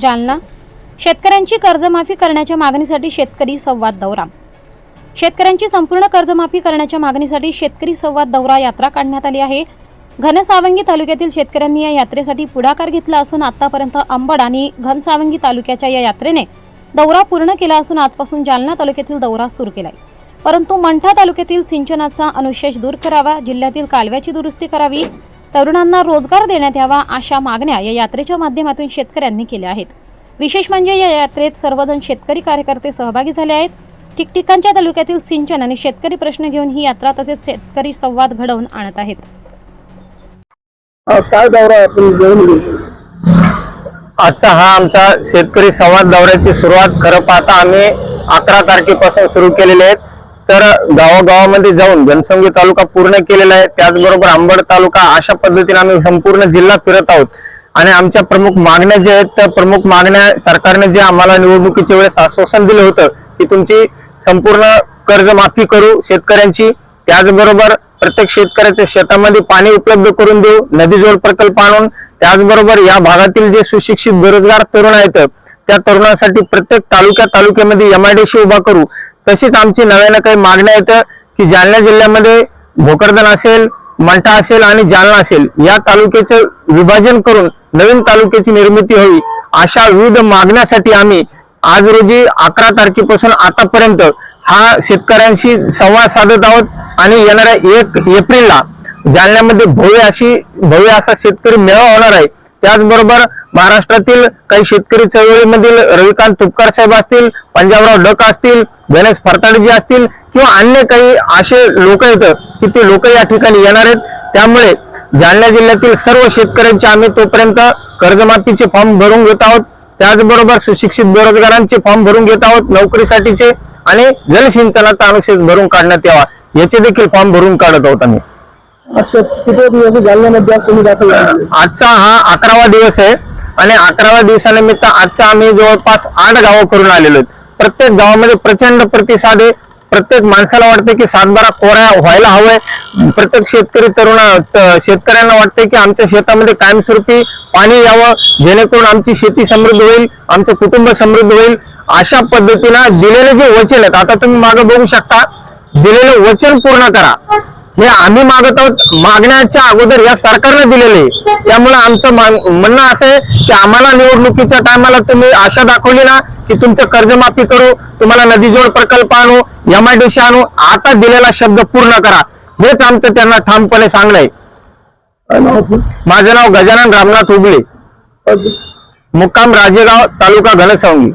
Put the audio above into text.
जालना. शेतकऱ्यांची कर्जमाफी करण्याच्या मागणीसाठी शेतकरी संवाद दौरा. शेतकऱ्यांची संपूर्ण कर्जमाफी करण्याच्या मागणीसाठी शेतकरी संवाद दौरा यात्रा काढण्यात आली आहे. घनसावंगी तालुक्यातील शेतकऱ्यांनी या यात्रेसाठी पुढाकार घेतला असून आतापर्यंत अंबड आणि घनसावंगी तालुक्याच्या या यात्रेने दौरा पूर्ण केला असून आजपासून जालना तालुक्यातील दौरा सुरू केलाय. परंतु मंठा तालुक्यातील सिंचनाचा अनुशेष दूर करावा जिल्ह्यातील कालव्याची दुरुस्ती करावी तरुणांना रोजगार देण्यात यावा अशा मागण्या या यात्रेच्या माध्यमातून शेतकऱ्यांनी केल्या आहेत. विशेष म्हणजे या यात्रेत सर्वजण शेतकरी कार्यकर्ते सहभागी झाले आहेत. ठिकठिकाणच्या तालुक्यातील सिंचन आणि शेतकरी प्रश्न घेऊन ही यात्रा तसेच शेतकरी संवाद घडवून आणत आहेत. काय दौरा आपण घेऊन गेलो आजचा हा आमचा शेतकरी संवाद दौऱ्याची सुरुवात खरं पाहता आम्ही अकरा तारखेपासून सुरू केलेले आहेत. तर गावागावामध्ये जाऊन घनसंगी तालुका पूर्ण केलेला आहे. त्याचबरोबर अंबड तालुका अशा पद्धतीने आम्ही संपूर्ण जिल्हा फिरत आहोत. आणि आमच्या प्रमुख मागण्या ज्या आहेत त्या प्रमुख मागण्या सरकारने जे आम्हाला निवडणुकीच्या वेळेस आश्वासन दिलं होतं की तुमची संपूर्ण कर्जमाफी करू शेतकऱ्यांची. त्याचबरोबर प्रत्येक शेतकऱ्याच्या शेतामध्ये पाणी उपलब्ध करून देऊ नदीजोड प्रकल्प आणून. त्याचबरोबर या भागातील जे सुशिक्षित बेरोजगार तरुण आहेत त्या तरुणांसाठी प्रत्येक तालुक्या तालुक्यामध्ये एमआयडीसी उभा करू. तशीच आमची नव्यानं काही मागण्या आहेत की जालना जिल्ह्यामध्ये भोकरदन असेल मंठा असेल आणि जालना असेल या तालुक्याचं विभाजन करून नवीन तालुक्याची निर्मिती होईल अशा विविध मागण्यासाठी आम्ही आज रोजी अकरा तारखेपासून आतापर्यंत हा शेतकऱ्यांशी संवाद साधत आहोत आणि येणाऱ्या एक एप्रिलला जालन्यामध्ये भव्य अशी भव्य असा शेतकरी मेळावा होणार आहे. त्याचबरोबर महाराष्ट्रातील काही शेतकरी चळवळीमधील रविकांत तुपकार साहेब असतील पंजाबराव डक असतील गणेश फरताडजी असतील किंवा अन्य काही असे लोक आहेत की ते लोक या ठिकाणी येणार आहेत. त्यामुळे जालना जिल्ह्यातील सर्व शेतकऱ्यांचे आम्ही तोपर्यंत कर्जमाफीचे फॉर्म भरून घेत आहोत. त्याचबरोबर सुशिक्षित बेरोजगारांचे फॉर्म भरून घेत आहोत नोकरीसाठीचे आणि जलसिंचनाचा अनुशेष भरून काढण्यात यावा याचे देखील फॉर्म भरून काढत आहोत आम्ही. आजचा हा अकरावा दिवस आहे आणि अकराव्या दिवसानिमित्त आजचा आम्ही जवळपास आठ गावं करून आलेलो आहेत. प्रत्येक गावामध्ये प्रचंड प्रतिसाद आहे. प्रत्येक माणसाला वाटते की सातबारा कोऱ्या व्हायला हवंय. प्रत्येक शेतकरी तरुण शेतकऱ्यांना वाटते की आमच्या शेतामध्ये कायमस्वरूपी पाणी यावं जेणेकरून आमची शेती समृद्ध होईल आमचं कुटुंब समृद्ध होईल. अशा पद्धतीनं दिलेले जे वचन आहेत आता तुम्ही मागे बघू शकता दिलेलं वचन पूर्ण करा. हे आम्ही मागत आहोत मागण्याच्या अगोदर या सरकारने दिलेले. त्यामुळे आमचं म्हणणं असं आहे की आम्हाला निवडणुकीच्या टायमाला तुम्ही आशा दाखवली ना की तुमचं कर्जमाफी करू तुम्हाला नदीजोड प्रकल्प आणू एमआयडीसी आणू आता दिलेला शब्द पूर्ण करा हेच आमचं त्यांना ठामपणे सांगणं आहे? माझं नाव गजानन रामनाथ उगले? मुक्काम राजेगाव तालुका घनसावंगी